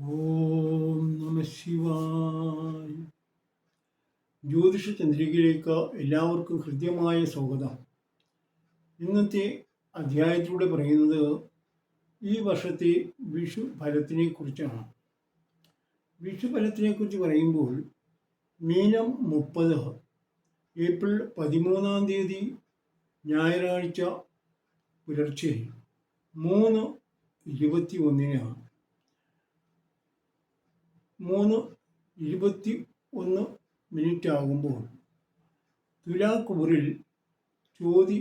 ഓം നമ ശിവായ. ജ്യോതിഷ ചന്ദ്രികയിലേക്ക് എല്ലാവർക്കും ഹൃദ്യമായ സ്വാഗതം. ഇന്നത്തെ അധ്യായത്തിലൂടെ പറയുന്നത് ഈ വർഷത്തെ വിഷു ഫലത്തിനെ കുറിച്ചാണ് വിഷു ഫലത്തിനെ കുറിച്ച് പറയുമ്പോൾ മീനം മുപ്പത് ഏപ്രിൽ പതിമൂന്നാം തീയതി ഞായറാഴ്ച പുലർച്ചെ മൂന്ന് ഇരുപത്തി ഒന്നിനാണ് മൂന്ന് ഇരുപത്തി ഒന്ന് മിനിറ്റ് ആകുമ്പോൾ തുലാക്കൂറിൽ ചോതി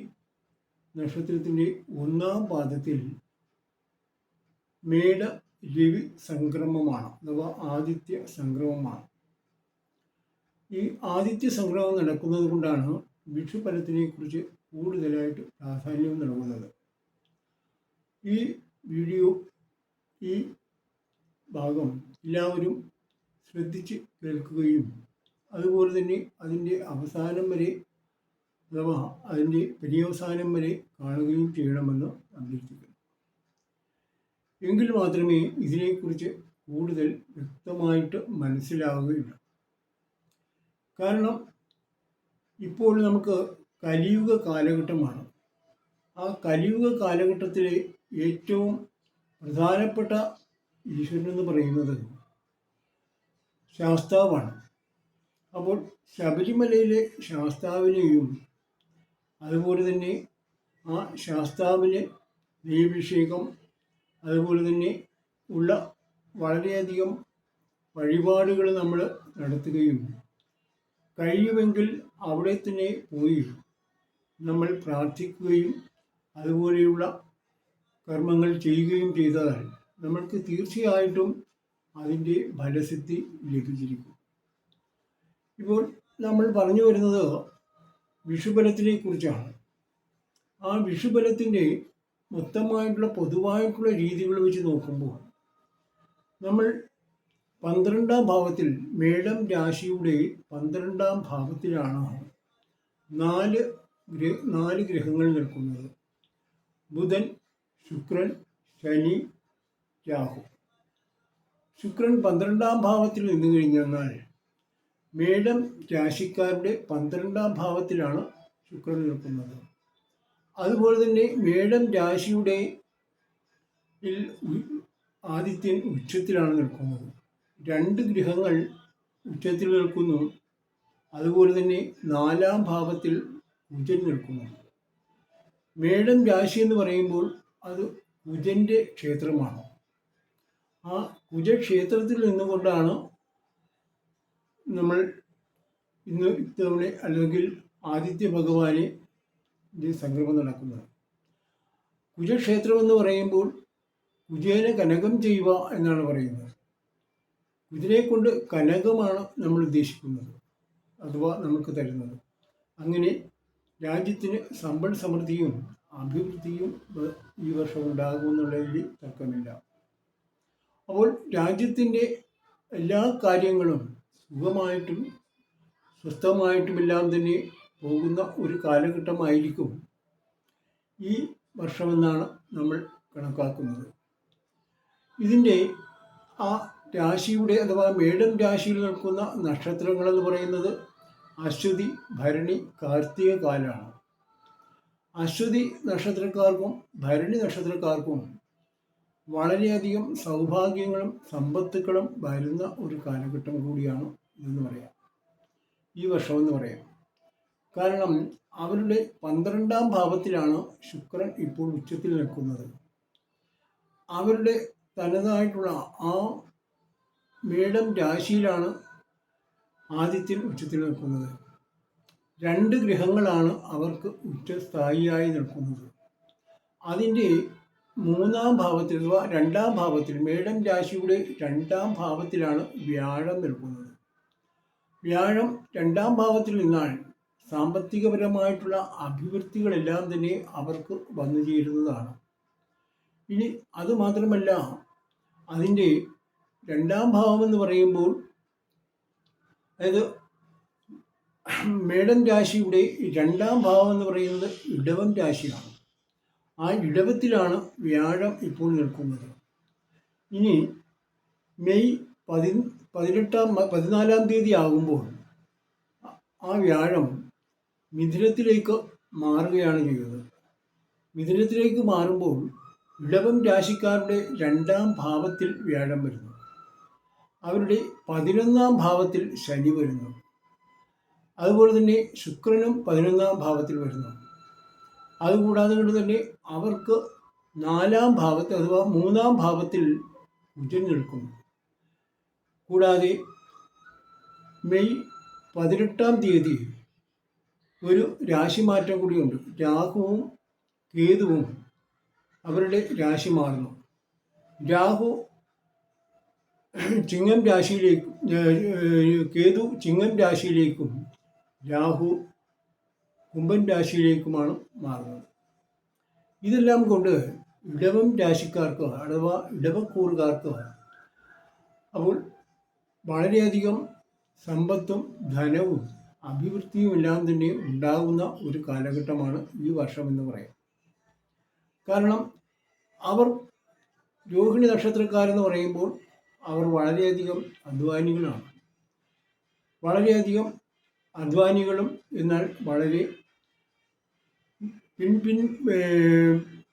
നക്ഷത്രത്തിന്റെ ഒന്നാം പാദത്തിൽ മേട രവി സംക്രമമാണ് അഥവാ ആദിത്യ സംക്രമമാണ്. ഈ ആദിത്യ സംക്രമം നടക്കുന്നത് കൊണ്ടാണ് വിഷുഫലത്തിനെ കുറിച്ച് കൂടുതലായിട്ട് പ്രാധാന്യം നൽകുന്നത്. ഈ വീഡിയോ ഈ ഭാഗം എല്ലാവരും ശ്രദ്ധിച്ച് കേൾക്കുകയും അതുപോലെ തന്നെ അതിന്റെ അവസാനം വരെ അഥവാ അതിന്റെ പര്യവസാനം വരെ കാണുകയും ചെയ്യണമെന്ന് അഭ്യർത്ഥിക്കുന്നു. എങ്കിൽ മാത്രമേ ഇതിനെക്കുറിച്ച് കൂടുതൽ വ്യക്തമായിട്ട് മനസ്സിലാവുകയുള്ളൂ. കാരണം ഇപ്പോൾ നമുക്ക് കലിയുഗ കാലഘട്ടമാണ്. ആ കലിയുഗ കാലഘട്ടത്തിലെ ഏറ്റവും പ്രധാനപ്പെട്ട ഈശ്വരൻ എന്ന് പറയുന്നത് ശാസ്താവാണ്. അപ്പോൾ ശബരിമലയിലെ ശാസ്താവിനെയും അതുപോലെ തന്നെ ആ ശാസ്താവിന് നെയ്യഭിഷേകം അതുപോലെ തന്നെ ഉള്ള വളരെയധികം വഴിപാടുകൾ നമ്മൾ നടത്തുകയും കഴിയുമെങ്കിൽ അവിടെ തന്നെ പോയി നമ്മൾ പ്രാർത്ഥിക്കുകയും അതുപോലെയുള്ള കർമ്മങ്ങൾ ചെയ്യുകയും ചെയ്താൽ നമ്മൾക്ക് തീർച്ചയായിട്ടും അതിന്റെ ഫലസിദ്ധി ലഭിച്ചിരിക്കും ഇപ്പോൾ നമ്മൾ പറഞ്ഞു വരുന്നത് വിഷുബലത്തിനെ കുറിച്ചാണ്. ആ വിഷുബലത്തിന്റെ മൊത്തമായിട്ടുള്ള പൊതുവായിട്ടുള്ള രീതികൾ വെച്ച് നോക്കുമ്പോൾ നമ്മൾ പന്ത്രണ്ടാം ഭാവത്തിൽ മേടം രാശിയുടെ പന്ത്രണ്ടാം ഭാവത്തിലാണ് നാല് നാല് ഗ്രഹങ്ങൾ നിൽക്കുന്നത്. ബുധൻ ശുക്രൻ ശനി രാഹു. ശുക്രൻ പന്ത്രണ്ടാം ഭാവത്തിൽ നിന്ന് കഴിഞ്ഞാൽ മേടം രാശിക്കാരുടെ പന്ത്രണ്ടാം ഭാവത്തിലാണ് ശുക്രൻ നിൽക്കുന്നത്. അതുപോലെ തന്നെ മേടം രാശിയുടെ ആദിത്യൻ ഉച്ചത്തിലാണ് നിൽക്കുന്നത്. രണ്ട് ഗ്രഹങ്ങൾ ഉച്ചത്തിൽ നിൽക്കുന്നു. അതുപോലെ തന്നെ നാലാം ഭാവത്തിൽ കുജൻ നിൽക്കുന്നു. മേടം രാശി എന്ന് പറയുമ്പോൾ അത് കുജന്റെ ക്ഷേത്രമാണ്. ആ കുജക്ഷേത്രത്തിൽ നിന്നുകൊണ്ടാണ് നമ്മൾ ഇന്ന് ഇത്തവണ അല്ലെങ്കിൽ ആദിത്യ ഭഗവാനെ സംക്രമം നടക്കുന്നത്? കുജക്ഷേത്രം എന്ന് പറയുമ്പോൾ കുജേനെ കനകം ചെയ്യുക എന്നാണ് പറയുന്നത്. കുതിരയെ കൊണ്ട് കനകമാണ് നമ്മൾ ഉദ്ദേശിക്കുന്നത് അഥവാ നമുക്ക് തരുന്നത്. അങ്ങനെ രാജ്യത്തിന് സമ്പൽ സമൃദ്ധിയും അഭിവൃദ്ധിയും ഈ വർഷം ഉണ്ടാകുമെന്നുള്ളതിൽ തർക്കമില്ല. അപ്പോൾ രാജ്യത്തിന്റെ എല്ലാ കാര്യങ്ങളും സുഖമായിട്ടും സ്വസ്ഥമായിട്ടുമെല്ലാം തന്നെ പോകുന്ന ഒരു കാലഘട്ടമായിരിക്കും ഈ വർഷമെന്നാണ് നമ്മൾ കണക്കാക്കുന്നത്. ഇതിന്റെ ആ രാശിയുടെ അഥവാ മേടം രാശിയിൽ നിൽക്കുന്ന നക്ഷത്രങ്ങളെന്ന് പറയുന്നത് അശ്വതി ഭരണി കാർത്തിക കാലമാണ്. അശ്വതി നക്ഷത്രക്കാർക്കും ഭരണി നക്ഷത്രക്കാർക്കും വളരെയധികം സൗഭാഗ്യങ്ങളും സമ്പത്തുക്കളും വരുന്ന ഒരു കാലഘട്ടം കൂടിയാണ് ഇതെന്ന് പറയാം. ഈ വർഷമെന്ന് പറയാം. കാരണം അവരുടെ പന്ത്രണ്ടാം ഭാവത്തിലാണ് ശുക്രൻ ഇപ്പോൾ ഉച്ചത്തിൽ നിൽക്കുന്നത്. അവരുടെ തനതായിട്ടുള്ള ആ മേടം രാശിയിലാണ് ആദിത്യൻ ഉച്ചത്തിൽ നിൽക്കുന്നത്. രണ്ട് ഗ്രഹങ്ങളാണ് അവർക്ക് ഉച്ചസ്ഥായിയായി നിൽക്കുന്നത്. അതിന്റെ മൂന്നാം ഭാവത്തിൽ അഥവാ രണ്ടാം ഭാവത്തിൽ മേടം രാശിയുടെ രണ്ടാം ഭാവത്തിലാണ് വ്യാഴം നിൽക്കുന്നത്. വ്യാഴം രണ്ടാം ഭാവത്തിൽ നിന്നാൽ സാമ്പത്തികപരമായിട്ടുള്ള അഭിവൃദ്ധികളെല്ലാം തന്നെ അവർക്ക് വന്നു ചേരുന്നതാണ്. ഇനി അതുമാത്രമല്ല അതിന്റെ രണ്ടാം ഭാവം എന്ന് പറയുമ്പോൾ അതായത് മേടം രാശിയുടെ രണ്ടാം ഭാവം എന്ന് പറയുന്നത് ഇടവം രാശിയാണ്. ആ ഇടവത്തിലാണ് വ്യാഴം ഇപ്പോൾ നിൽക്കുന്നത്. ഇനി മെയ് പതി പതിനെട്ടാം പതിനാലാം തീയതി ആകുമ്പോൾ ആ വ്യാഴം മിഥുനത്തിലേക്ക് മാറുകയാണ് ചെയ്യുന്നത്. മിഥുനത്തിലേക്ക് മാറുമ്പോൾ ഇടവം രാശിക്കാരുടെ രണ്ടാം ഭാവത്തിൽ വ്യാഴം വരുന്നു. അവരുടെ പതിനൊന്നാം ഭാവത്തിൽ ശനി വരുന്നു. അതുപോലെ തന്നെ ശുക്രനും പതിനൊന്നാം ഭാവത്തിൽ വരുന്നു. അതുകൂടാതെ കൊണ്ട് തന്നെ അവർക്ക് നാലാം ഭാവത്തിൽ അഥവാ മൂന്നാം ഭാവത്തിൽ കുജൻ നിൽക്കുന്നു കൂടാതെ മെയ് പതിനെട്ടാം തീയതി ഒരു രാശിമാറ്റം കൂടിയുണ്ട്. രാഹുവും കേതുവും അവരുടെ രാശി മാറുന്നു. രാഹു ചിങ്ങം രാശിയിലേക്കും കേതു ചിങ്ങം രാശിയിലേക്കും രാഹു കുംഭൻ രാശിയിലേക്കുമാണ് മാറുന്നത്. ഇതെല്ലാം കൊണ്ട് ഇടവം രാശിക്കാർക്ക് അഥവാ ഇടവക്കൂറുകാർക്ക് അപ്പോൾ വളരെയധികം സമ്പത്തും ധനവും അഭിവൃദ്ധിയും എല്ലാം തന്നെ ഉണ്ടാകുന്ന ഒരു കാലഘട്ടമാണ് ഈ വർഷം എന്ന് പറയാം. കാരണം അവർ രോഹിണി നക്ഷത്രക്കാരെന്ന് പറയുമ്പോൾ അവർ വളരെയധികം അധ്വാനികളാണ്. വളരെയധികം അധ്വാനികളും എന്നാൽ വളരെ പിൻ പിൻ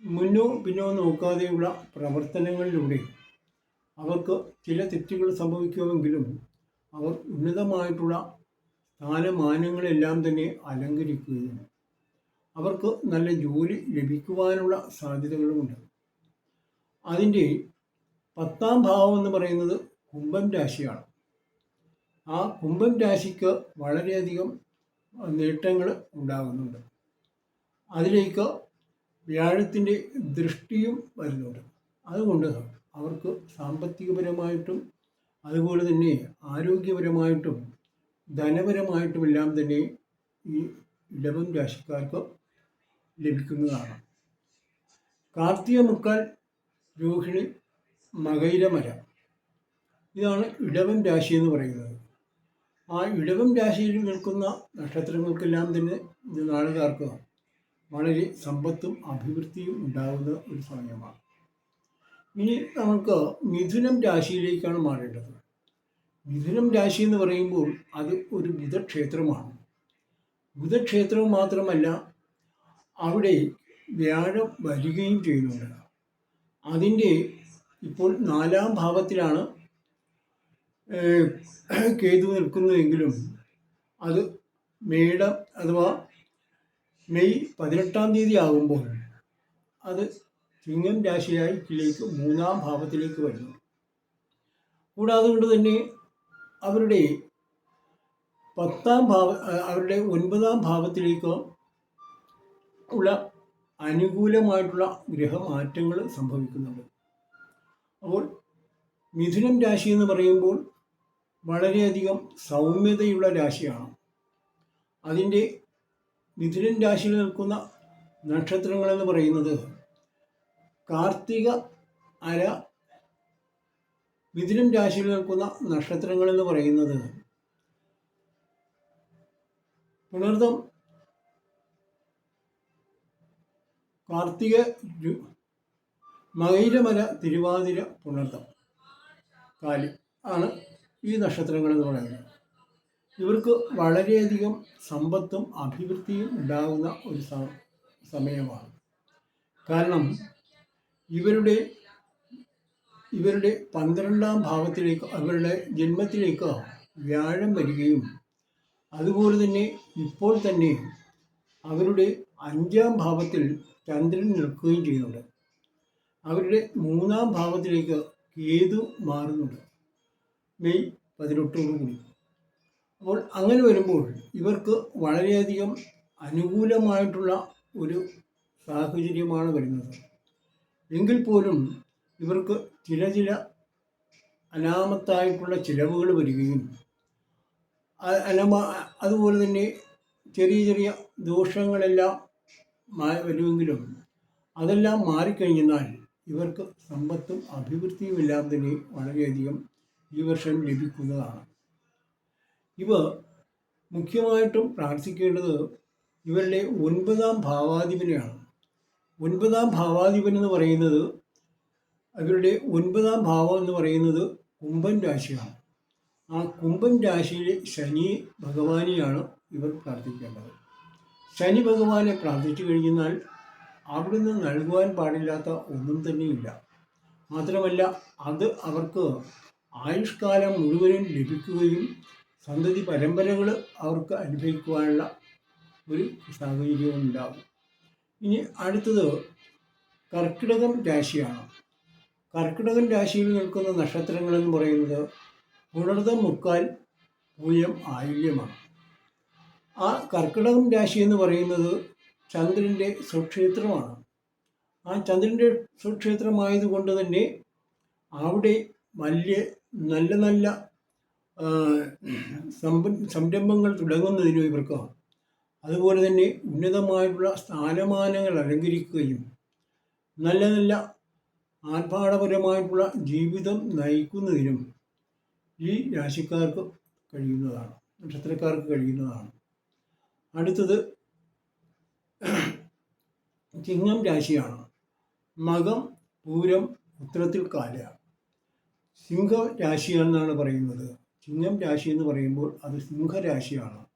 മുന്നോ പിന്നോ നോക്കാതെയുള്ള പ്രവർത്തനങ്ങളിലൂടെ അവർക്ക് ചില തെറ്റുകൾ സംഭവിക്കുമെങ്കിലും അവർ ഉന്നതമായിട്ടുള്ള സ്ഥാനമാനങ്ങളെല്ലാം തന്നെ അലങ്കരിക്കുകയും അവർക്ക് നല്ല ജോലി ലഭിക്കുവാനുള്ള സാധ്യതകളുമുണ്ട്. അതിന്റെ പത്താം ഭാവം എന്ന് പറയുന്നത് കുംഭം രാശിയാണ്. ആ കുംഭം രാശിക്ക് വളരെയധികം നേട്ടങ്ങൾ ഉണ്ടാകുന്നുണ്ട്. അതിലേക്ക് വ്യാഴത്തിന്റെ ദൃഷ്ടിയും വരുന്നുണ്ട്. അതുകൊണ്ട് അവർക്ക് സാമ്പത്തികപരമായിട്ടും അതുപോലെ തന്നെ ആരോഗ്യപരമായിട്ടും ധനപരമായിട്ടുമെല്ലാം തന്നെ ഈ ഇടവം രാശിക്കാർക്ക് ലഭിക്കുന്നതാണ്. കാർത്തിക മുക്കാൽ രോഹിണി മകൈരമര ഇതാണ് ഇടവം രാശി എന്ന് പറയുന്നത്. ആ ഇടവം രാശിയിൽ നിൽക്കുന്ന നക്ഷത്രങ്ങൾക്കെല്ലാം തന്നെ ഇത് നാളുകാർക്ക് വളരെ സമ്പത്തും അഭിവൃദ്ധിയും ഉണ്ടാകുന്ന ഒരു സമയമാണ്. ഇനി നമുക്ക് മിഥുനം രാശിയിലേക്കാണ് മാറേണ്ടത്. മിഥുനം രാശി എന്ന് പറയുമ്പോൾ അത് ഒരു ബുധക്ഷേത്രമാണ്. ബുധക്ഷേത്രം മാത്രമല്ല അവിടെ വ്യാഴം വരികയും ചെയ്യുന്നുണ്ട്. അതിന്റെ ഇപ്പോൾ നാലാം ഭാവത്തിലാണ് കേതു നിൽക്കുന്നതെങ്കിലും അത് മേടം അഥവാ മെയ് പതിനെട്ടാം തീയതി ആകുമ്പോൾ അത് ചിങ്ങം രാശിയായിലേക്ക് മൂന്നാം ഭാവത്തിലേക്ക് വരുന്നു. കൂടാതെ കൊണ്ട് തന്നെ അവരുടെ പത്താം ഭാവ അവരുടെ ഒൻപതാം ഭാവത്തിലേക്ക് ഉള്ള അനുകൂലമായിട്ടുള്ള ഗ്രഹമാറ്റങ്ങൾ സംഭവിക്കുന്നുണ്ട്. അപ്പോൾ മിഥുനം രാശി എന്ന് പറയുമ്പോൾ വളരെയധികം സൗമ്യതയുള്ള രാശിയാണ്. അതിന്റെ മിഥുനൻ രാശിയിൽ നിൽക്കുന്ന നക്ഷത്രങ്ങളെന്ന് പറയുന്നത് കാർത്തിക അര മിഥുനം രാശിയിൽ നിൽക്കുന്ന നക്ഷത്രങ്ങളെന്ന് പറയുന്നത് പുണർതം കാർത്തിക മകൈരമല തിരുവാതിര പുണർതം കാലി ആണ് ഈ നക്ഷത്രങ്ങൾ എന്ന് പറയുന്നത്. ഇവർക്ക് വളരെയധികം സമ്പത്തും അഭിവൃദ്ധിയും ഉണ്ടാകുന്ന ഒരു സമയമാണ്. കാരണം ഇവരുടെ ഇവരുടെ പന്ത്രണ്ടാം ഭാവത്തിലേക്ക് അവരുടെ ജന്മത്തിലേക്ക് വ്യാഴം വരികയും അതുപോലെ തന്നെ ഇപ്പോൾ തന്നെ അവരുടെ അഞ്ചാം ഭാവത്തിൽ ചന്ദ്രൻ നിൽക്കുകയും ചെയ്യുന്നുണ്ട്. അവരുടെ മൂന്നാം ഭാവത്തിലേക്ക് കേതു മാറുന്നുണ്ട്. മെയ് പതിനെട്ടോടുകൂടി. അപ്പോൾ അങ്ങനെ വരുമ്പോൾ ഇവർക്ക് വളരെയധികം അനുകൂലമായിട്ടുള്ള ഒരു സാഹചര്യമാണ് വരുന്നത്. എങ്കിൽ പോലും ഇവർക്ക് ചില ചില അനാമത്തായിട്ടുള്ള ചിലവുകൾ വരികയും അനമ അതുപോലെ തന്നെ ചെറിയ ചെറിയ ദോഷങ്ങളെല്ലാം വരുമെങ്കിലും അതെല്ലാം മാറിക്കഴിഞ്ഞാൽ ഇവർക്ക് സമ്പത്തും അഭിവൃദ്ധിയും എല്ലാം തന്നെ വളരെയധികം ഈ വർഷം ലഭിക്കുന്നതാണ്. ഇവ മുഖ്യമായിട്ടും പ്രാർത്ഥിക്കേണ്ടത് ഇവരുടെ ഒൻപതാം ഭാവാധിപനെയാണ്. ഒൻപതാം ഭാവാധിപൻ എന്ന് പറയുന്നത് അവരുടെ ഒൻപതാം ഭാവം എന്ന് പറയുന്നത് കുംഭൻ രാശിയാണ്. ആ കുംഭൻ രാശിയിലെ ശനി ഭഗവാനെയാണ് ഇവർ പ്രാർത്ഥിക്കേണ്ടത്. ശനി ഭഗവാനെ പ്രാർത്ഥിച്ചു കഴിഞ്ഞാൽ അവിടുന്ന് നൽകുവാൻ പാടില്ലാത്ത ഒന്നും തന്നെയില്ല. മാത്രമല്ല അത് അവർക്ക് ആയുഷ്കാലം മുഴുവനും ലഭിക്കുകയും സന്തതി പരമ്പരകൾ അവർക്ക് അനുഭവിക്കുവാനുള്ള ഒരു സാഹചര്യവും ഉണ്ടാകും ഇനി അടുത്തത് കർക്കിടകം രാശിയാണ്. കർക്കിടകൻ രാശിയിൽ നിൽക്കുന്ന നക്ഷത്രങ്ങൾ എന്ന് പറയുന്നത് പുണർതം മുക്കാൽ പൂയം ആയുല്യമാണ്. ആ കർക്കിടകം രാശി എന്ന് പറയുന്നത് ചന്ദ്രന്റെ സുക്ഷേത്രമാണ് ആ ചന്ദ്രന്റെ സുക്ഷേത്രമായതുകൊണ്ട് തന്നെ അവിടെ വലിയ നല്ല നല്ല സംരംഭങ്ങൾ തുടങ്ങുന്നതിനും ഇവർക്ക്? അതുപോലെ തന്നെ ഉന്നതമായിട്ടുള്ള സ്ഥാനമാനങ്ങൾ അലങ്കരിക്കുകയും നല്ല നല്ല ആർഭാടപരമായിട്ടുള്ള ജീവിതം നയിക്കുന്നതിനും ഈ രാശിക്കാർക്ക് കഴിയുന്നതാണ്. നക്ഷത്രക്കാർക്ക് കഴിയുന്നതാണ്. അടുത്തത് ചിങ്ങം രാശിയാണ്. മകം പൂരം ഉത്തരത്തിൽ കാല. സിംഹ രാശിയാണെന്നാണ് പറയുന്നത്. ചിങ്ങം രാശി എന്ന് പറയുമ്പോൾ അത് സിംഹരാശിയാണ്.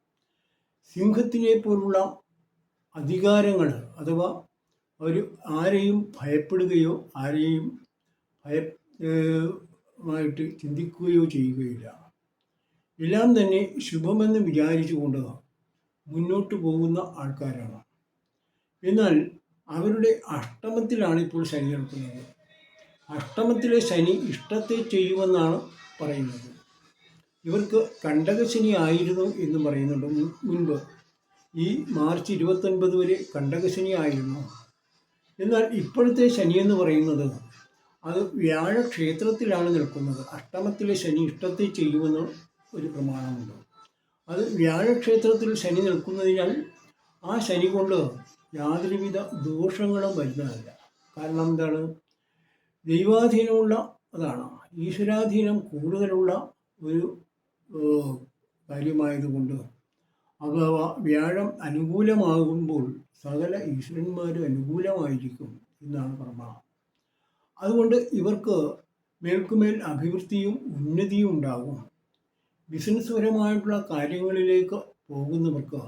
സിംഹത്തിനെ പോലുള്ള അധികാരങ്ങൾ അഥവാ ഒരു ആരെയും ഭയപ്പെടുകയോ ആരെയും ഭയ ഏഹ് മായിട്ട് ചിന്തിക്കുകയോ ചെയ്യുകയില്ല. എല്ലാം തന്നെ ശുഭമെന്ന് വിചാരിച്ചുകൊണ്ട് മുന്നോട്ട് പോകുന്ന ആൾക്കാരാണ്. എന്നാൽ അവരുടെ അഷ്ടമത്തിലാണ് ഇപ്പോൾ ശനി നിൽക്കുന്നത് അഷ്ടമത്തിലെ ശനി ഇഷ്ടത്തെ ചെയ്യുമെന്നാണ് പറയുന്നത്. ഇവർക്ക് കണ്ടകശനി ആയിരുന്നു എന്ന് പറയുന്നുണ്ട് മുൻപ്. ഈ മാർച്ച് ഇരുപത്തൊൻപത് വരെ കണ്ടകശനി ആയിരുന്നു എന്നാൽ ഇപ്പോഴത്തെ ശനി എന്ന് പറയുന്നത് അത് വ്യാഴക്ഷേത്രത്തിലാണ് നിൽക്കുന്നത്. അഷ്ടമത്തിലെ ശനി ഇഷ്ടത്തെ ചെയ്യുമെന്ന് ഒരു പ്രമാണമുണ്ട്. അത് വ്യാഴക്ഷേത്രത്തിൽ ശനി നിൽക്കുന്നതിനാൽ ആ ശനി കൊണ്ട് യാതൊരുവിധ ദോഷങ്ങളും വരുന്നതല്ല. കാരണം എന്താണ്? ദൈവാധീനമുള്ള അതാണ്. ഈശ്വരാധീനം കൂടുതലുള്ള ഒരു കാര്യമായതുകൊണ്ട് അഥവാ വ്യാഴം അനുകൂലമാകുമ്പോൾ സകല ഈശ്വരന്മാരും അനുകൂലമായിരിക്കും എന്നാണ് പ്രമാണം അതുകൊണ്ട് ഇവർക്ക് മേൽക്കുമേൽ അഭിവൃദ്ധിയും ഉന്നതിയും ഉണ്ടാകും. ബിസിനസ് പരമായിട്ടുള്ള കാര്യങ്ങളിലേക്ക് പോകുന്നവർക്ക്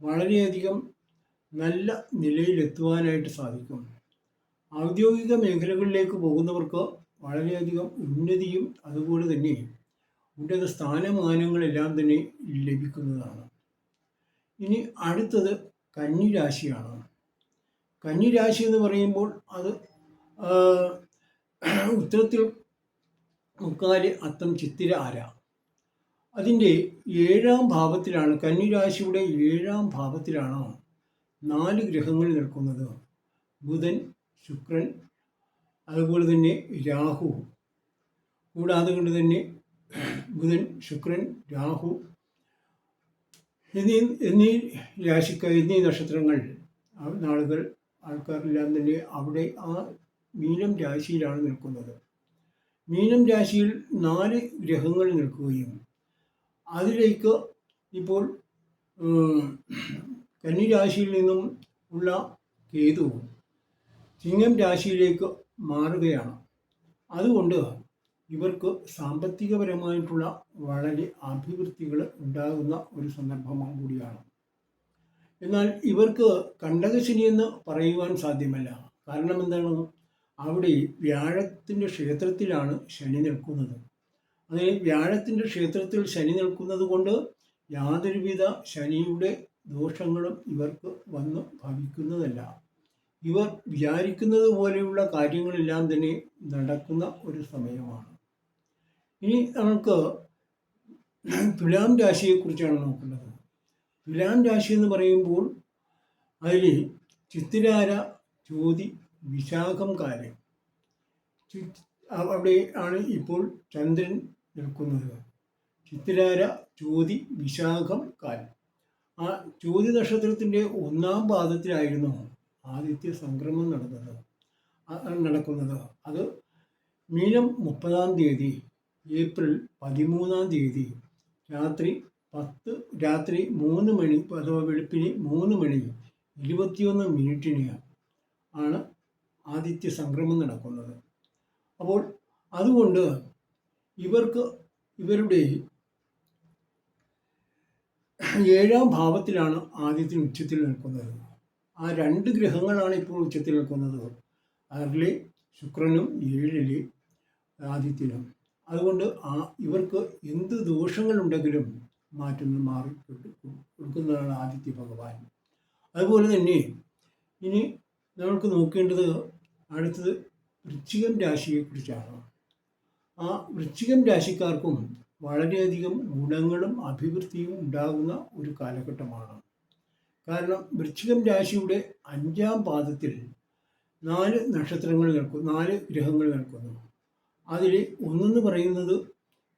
വളരെയധികം നല്ല നിലയിലെത്തുവാനായിട്ട് സാധിക്കും. ഔദ്യോഗിക മേഖലകളിലേക്ക് പോകുന്നവർക്ക് വളരെയധികം ഉന്നതിയും അതുപോലെ തന്നെ ഉന്നത സ്ഥാനമാനങ്ങളെല്ലാം തന്നെ ലഭിക്കുന്നതാണ്. ഇനി അടുത്തത് കന്നിരാശിയാണ്. കന്നിരാശി എന്ന് പറയുമ്പോൾ അത് ഉത്തരത്തിൽ മുക്കാൽ അത്തം ചിത്തിര ആര അതിന്റെ ഏഴാം ഭാവത്തിലാണ് കന്നിരാശിയുടെ ഏഴാം ഭാവത്തിലാണ് നാല് ഗ്രഹങ്ങൾ നിൽക്കുന്നത്. ബുധൻ ശുക്രൻ അതുപോലെ തന്നെ രാഹു. കൂടാതെ കൊണ്ട് തന്നെ ബുധൻ ശുക്രൻ രാഹു എന്നീ എന്നീ രാശിക്ക എന്നീ നക്ഷത്രങ്ങൾ നാളുകൾ ആൾക്കാരെല്ലാം തന്നെ അവിടെ ആ മീനം രാശിയിലാണ് നിൽക്കുന്നത്. മീനം രാശിയിൽ നാല് ഗ്രഹങ്ങൾ നിൽക്കുകയും അതിലേക്ക് ഇപ്പോൾ കന്നി കന്നിരാശിയിൽ നിന്നും ഉള്ള കേതു ചിങ്ങം രാശിയിലേക്ക് മാറുകയാണ്. അതുകൊണ്ട് ഇവർക്ക് സാമ്പത്തികപരമായിട്ടുള്ള വളരെ അഭിവൃദ്ധികൾ ഉണ്ടാകുന്ന ഒരു സന്ദർഭം കൂടിയാണ്. എന്നാൽ ഇവർക്ക് കണ്ടകശനി എന്ന് പറയുവാൻ സാധ്യമല്ല. കാരണം എന്താണ്? അവിടെ വ്യാഴത്തിന്റെ ക്ഷേത്രത്തിലാണ് ശനി നിൽക്കുന്നത്. അങ്ങനെ വ്യാഴത്തിന്റെ ക്ഷേത്രത്തിൽ ശനി നിൽക്കുന്നത് കൊണ്ട് യാതൊരുവിധ ശനിയുടെ ദോഷങ്ങളും ഇവർക്ക് വന്ന് ഭവിക്കുന്നതല്ല. ഇവർ വിചാരിക്കുന്നത് പോലെയുള്ള കാര്യങ്ങളെല്ലാം തന്നെ നടക്കുന്ന ഒരു സമയമാണ്. ഇനി നമുക്ക് തുലാം രാശിയെക്കുറിച്ചാണ് നോക്കുന്നത് തുലാം രാശി എന്ന് പറയുമ്പോൾ അതിൽ ചിത്തിരാര ജ്യോതി വിശാഖം കാലം അവിടെ ആണ് ഇപ്പോൾ ചന്ദ്രൻ നിൽക്കുന്നത്. ചിത്തിരാര ജ്യോതി വിശാഖം കാലം ആ ജ്യോതി നക്ഷത്രത്തിന്റെ ഒന്നാം പാദത്തിലായിരുന്നു ആദിത്യ സംക്രമം നടന്നത്. നടക്കുന്നത്. അത് മീനം മുപ്പതാം തീയതി. ഏപ്രിൽ പതിമൂന്നാം തീയതി രാത്രി പത്ത് രാത്രി മൂന്ന് മണി അഥവാ വെളുപ്പിന് മൂന്ന് മണി ഇരുപത്തിയൊന്ന് മിനിറ്റിന് ആണ് ആദിത്യ സംക്രമം നടക്കുന്നത്. അപ്പോൾ അതുകൊണ്ട് ഇവർക്ക് ഇവരുടെ ഏഴാം ഭാവത്തിലാണ് ആദ്യത്തിന് ഉച്ചത്തിൽ നിൽക്കുന്നത്. ആ രണ്ട് ഗ്രഹങ്ങളാണ് ഇപ്പോൾ ഉച്ചത്തിൽ നിൽക്കുന്നത്. അതിലെ ശുക്രനും ഏഴിൽ ആദിത്യനും. അതുകൊണ്ട് ആ ഇവർക്ക് എന്ത് ദോഷങ്ങളുണ്ടെങ്കിലും മാറ്റുന്ന മാറി കൊടുക്കുന്നതാണ് ആദിത്യ ഭഗവാൻ. അതുപോലെ തന്നെ ഇനി നമ്മൾക്ക് നോക്കേണ്ടത് അടുത്തത് വൃശ്ചികം രാശിയെക്കുറിച്ചാണ്. ആ വൃശ്ചികം രാശിക്കാർക്കും വളരെയധികം ഗുണങ്ങളും അഭിവൃദ്ധിയും ഉണ്ടാകുന്ന ഒരു കാലഘട്ടമാണ്. കാരണം വൃശ്ചികം രാശിയുടെ അഞ്ചാം പാദത്തിൽ നാല് നക്ഷത്രങ്ങൾ നിൽക്കുന്നു നാല് ഗ്രഹങ്ങൾ നിൽക്കുന്നു. അതിൽ ഒന്നെന്ന് പറയുന്നത്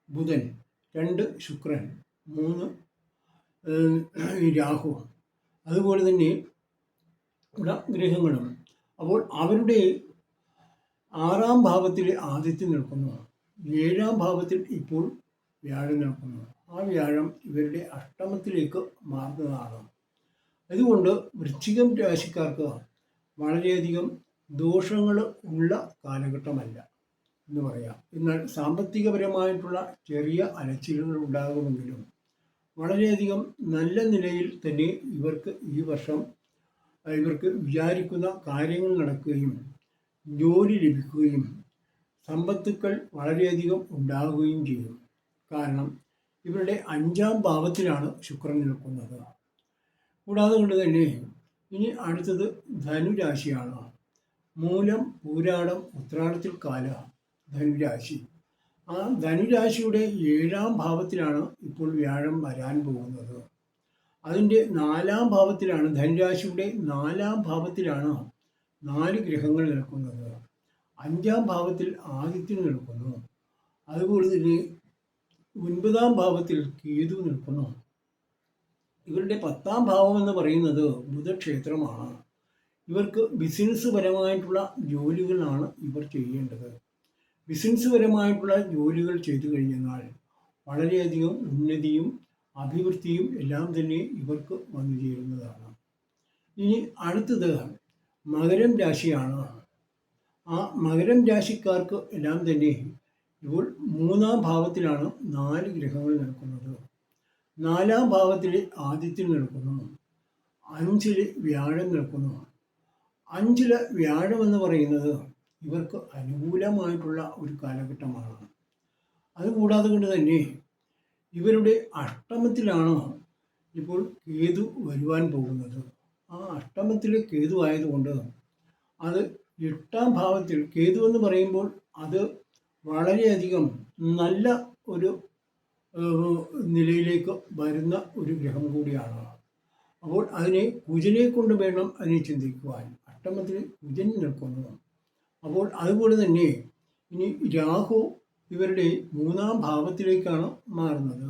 ബുധൻ രണ്ട് ശുക്രൻ മൂന്ന് രാഹു അതുപോലെ തന്നെ ഗ്രഹങ്ങളും. അപ്പോൾ അവരുടെ ആറാം ഭാവത്തിൽ ആദിത്യം നിൽക്കുന്നു ഏഴാം ഭാവത്തിൽ ഇപ്പോൾ വ്യാഴം നിൽക്കുന്നു ആ വ്യാഴം ഇവരുടെ അഷ്ടമത്തിലേക്ക് മാറുന്നതാണ്. അതുകൊണ്ട് വൃശ്ചികം രാശിക്കാർക്ക് വളരെയധികം ദോഷങ്ങൾ ഉള്ള കാലഘട്ടമല്ല. എന്ന് പറയാം. എന്നാൽ സാമ്പത്തികപരമായിട്ടുള്ള ചെറിയ അലച്ചിലുകൾ ഉണ്ടാകുമെങ്കിലും വളരെയധികം നല്ല നിലയിൽ തന്നെ ഇവർക്ക് ഈ വർഷം ഇവർക്ക് വിചാരിക്കുന്ന കാര്യങ്ങൾ നടക്കുകയും ജോലി ലഭിക്കുകയും സമ്പത്തുക്കൾ വളരെയധികം ഉണ്ടാകുകയും ചെയ്യും. കാരണം ഇവരുടെ അഞ്ചാം ഭാവത്തിലാണ് ശുക്രൻ നിൽക്കുന്നത്. കൂടാതെ കൊണ്ട് തന്നെ ഇനി അടുത്തത് ധനുരാശിയാണ്. മൂലം പൂരാടം ഉത്രാടത്തിൽ കാല. ധനുരാശി. ആ ധനുരാശിയുടെ ഏഴാം ഭാവത്തിലാണ് ഇപ്പോൾ വ്യാഴം വരാൻ പോകുന്നത്. അതിന്റെ നാലാം ഭാവത്തിലാണ് ധനുരാശിയുടെ നാലാം ഭാവത്തിലാണ് നാല് ഗ്രഹങ്ങൾ നിൽക്കുന്നത്. അഞ്ചാം ഭാവത്തിൽ ആദിത്യൻ നിൽക്കുന്നു. അതുപോലെ തന്നെ ഒൻപതാം ഭാവത്തിൽ കേതു നിൽക്കുന്നു. ഇവരുടെ പത്താം ഭാവം എന്ന് പറയുന്നത് ബുധക്ഷേത്രമാണ്. ഇവർക്ക് ബിസിനസ് പരമായിട്ടുള്ള ജോലികളാണ് ഇവർ ചെയ്യേണ്ടത്. ബിസിനസ് പരമായിട്ടുള്ള ജോലികൾ ചെയ്തു കഴിഞ്ഞാൽ വളരെയധികം ഉന്നതിയും അഭിവൃദ്ധിയും എല്ലാം തന്നെ ഇവർക്ക് വന്നു ചേരുന്നതാണ്. ഇനി അടുത്തത് മകരം രാശിയാണ്. ആ മകരം രാശിക്കാർക്ക് എല്ലാം തന്നെ ഇപ്പോൾ മൂന്നാം ഭാവത്തിലാണ് നാല് ഗ്രഹങ്ങൾ നടക്കുന്നത് നാലാം ഭാവത്തിൽ ആദിത്യൻ നിൽക്കുന്നു. അഞ്ചിൽ വ്യാഴം നിൽക്കുന്നു. അഞ്ചിൽ വ്യാഴം എന്ന് പറയുന്നത് ഇവർക്ക് അനുകൂലമായിട്ടുള്ള ഒരു കാലഘട്ടമാണ്. അതുകൂടാതെ കൊണ്ട് തന്നെ ഇവരുടെ അഷ്ടമത്തിലാണ് ഇപ്പോൾ കേതു വരുവാൻ പോകുന്നത്. ആ അഷ്ടമത്തിൽ കേതു ആയതുകൊണ്ട് അത് എട്ടാം ഭാവത്തിൽ കേതു എന്ന് പറയുമ്പോൾ അത് വളരെയധികം നല്ല ഒരു നിലയിലേക്ക് വരുന്ന ഒരു ഗ്രഹം കൂടിയാണ്. അപ്പോൾ അതിനെ കുജനെ കൊണ്ട് വേണം അതിനെ ചിന്തിക്കുവാൻ. അഷ്ടമത്തിൽ കുജൻ നിൽക്കുന്നു. അപ്പോൾ അതുപോലെ തന്നെ ഇനി രാഹു ഇവരുടെ മൂന്നാം ഭാവത്തിലേക്കാണ് മാറുന്നത്.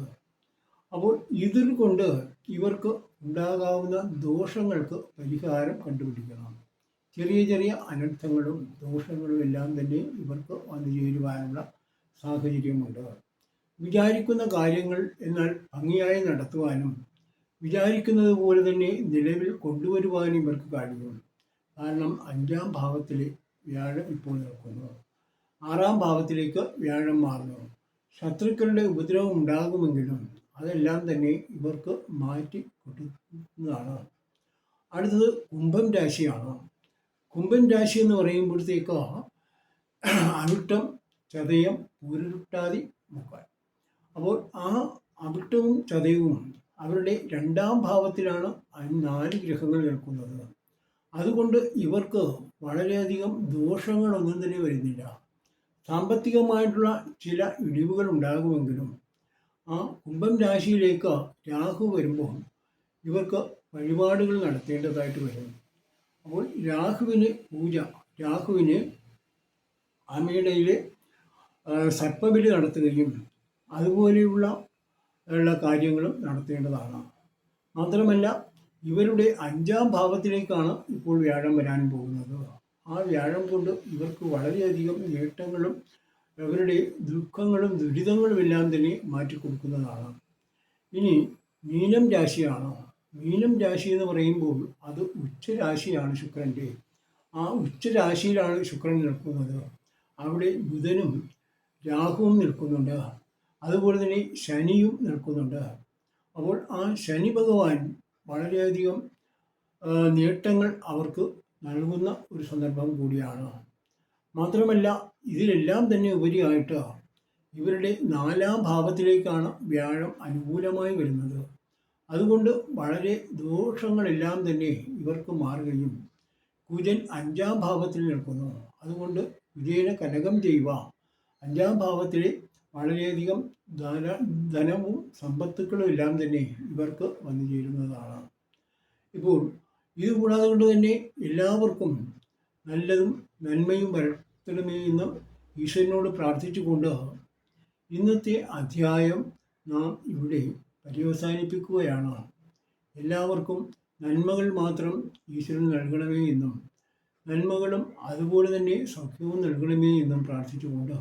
അപ്പോൾ ഇതിൽ കൊണ്ട് ഇവർക്ക് ഉണ്ടാകാവുന്ന ദോഷങ്ങൾക്ക് പരിഹാരം കണ്ടുപിടിക്കണം. ചെറിയ ചെറിയ അനർത്ഥങ്ങളും ദോഷങ്ങളും എല്ലാം തന്നെ ഇവർക്ക് വന്നു ചേരുവാനുള്ള സാഹചര്യമുണ്ട്. വിചാരിക്കുന്ന കാര്യങ്ങൾ എന്നാൽ ഭംഗിയായി നടത്തുവാനും വിചാരിക്കുന്നത് പോലെ തന്നെ നിലവിൽ കൊണ്ടുവരുവാനും ഇവർക്ക് കഴിയും. കാരണം അഞ്ചാം ഭാവത്തിൽ വ്യാഴം ഇപ്പോൾ നിൽക്കുന്നു. ആറാം ഭാവത്തിലേക്ക് വ്യാഴം മാറുന്നു. ശത്രുക്കളുടെ ഉപദ്രവം ഉണ്ടാകുമെങ്കിലും അതെല്ലാം തന്നെ ഇവർക്ക് മാറ്റി കൊടുക്കുന്നതാണ്. അടുത്തത് കുംഭം രാശിയാണ്. കുംഭം രാശി എന്ന് പറയുമ്പോഴത്തേക്ക് അവിട്ടം ചതയം പൂരുരുട്ടാതി മുക്കാൽ. അപ്പോൾ ആ അവിട്ടവും ചതയവും അവരുടെ രണ്ടാം ഭാവത്തിലാണ് നാല് ഗ്രഹങ്ങൾ നിൽക്കുന്നത്. അതുകൊണ്ട് ഇവർക്ക് വളരെയധികം ദോഷങ്ങളൊന്നും തന്നെ വരുന്നില്ല. സാമ്പത്തികമായിട്ടുള്ള ചില ഇടിവുകൾ ഉണ്ടാകുമെങ്കിലും ആ കുംഭം രാശിയിലേക്ക് രാഹു വരുമ്പോൾ ഇവർക്ക് വഴിപാടുകൾ നടത്തേണ്ടതായിട്ട് വരും. അപ്പോൾ രാഹുവിന് പൂജ രാഹുവിന് അമീടയിൽ സർപ്പബലി നടത്തുകയും അതുപോലെയുള്ള ഉള്ള കാര്യങ്ങളും നടത്തേണ്ടതാണ്. മാത്രമല്ല ഇവരുടെ അഞ്ചാം ഭാവത്തിലേക്കാണ് ഇപ്പോൾ വ്യാഴം വരാൻ പോകുന്നത്. ആ വ്യാഴം കൊണ്ട് ഇവർക്ക് വളരെയധികം നേട്ടങ്ങളും അവരുടെ ദുഃഖങ്ങളും ദുരിതങ്ങളും എല്ലാം തന്നെ മാറ്റിക്കൊടുക്കുന്നതാണ് ഇനി മീനം രാശിയാണ്? മീനം രാശി എന്ന് പറയുമ്പോൾ അത് ഉച്ചരാശിയാണ് ശുക്രന്റെ. ആ ഉച്ചരാശിയിലാണ് ശുക്രൻ നിൽക്കുന്നത്. അവിടെ ബുധനും രാഹുവും നിൽക്കുന്നുണ്ട്. അതുപോലെ തന്നെ ശനിയും നിൽക്കുന്നുണ്ട്. അപ്പോൾ ആ ശനി ഭഗവാൻ വളരെയധികം നേട്ടങ്ങൾ അവർക്ക് നൽകുന്ന ഒരു സന്ദർഭം കൂടിയാണ്. മാത്രമല്ല ഇതിലെല്ലാം തന്നെ ഉപരിയായിട്ട് ഇവരുടെ നാലാം ഭാവത്തിലേക്കാണ് വ്യാഴം അനുകൂലമായി വരുന്നത്. അതുകൊണ്ട് വളരെ ദോഷങ്ങളെല്ലാം തന്നെ ഇവർക്ക് മാറുകയും കുജൻ അഞ്ചാം ഭാവത്തിൽ നിൽക്കുന്നു. അതുകൊണ്ട് കുജേനെ കനകം ചെയ്യുക അഞ്ചാം ഭാവത്തിലെ വളരെയധികം ധന ധനവും സമ്പത്തുക്കളും എല്ലാം തന്നെ ഇവർക്ക് വന്നു ചേരുന്നതാണ് ഇപ്പോൾ ഇത് കൂടാതെ കൊണ്ട് തന്നെ എല്ലാവർക്കും നല്ലതും നന്മയും വരത്തണമേ എന്ന് ഈശ്വരനോട് പ്രാർത്ഥിച്ചുകൊണ്ട് ഇന്നത്തെ അധ്യായം നാം ഇവിടെ പര്യവസാനിപ്പിക്കുകയാണ്. എല്ലാവർക്കും നന്മകൾ മാത്രം ഈശ്വരൻ നൽകണമേ എന്നും നന്മകളും അതുപോലെ തന്നെ സൗഖ്യവും നൽകണമേ എന്നും പ്രാർത്ഥിച്ചുകൊണ്ട്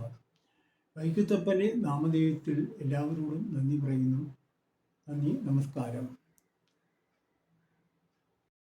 വൈക്കത്തപ്പന്റെ നാമധേയത്തിൽ എല്ലാവരോടും നന്ദി പറയുന്നു. നന്ദി നമസ്കാരം.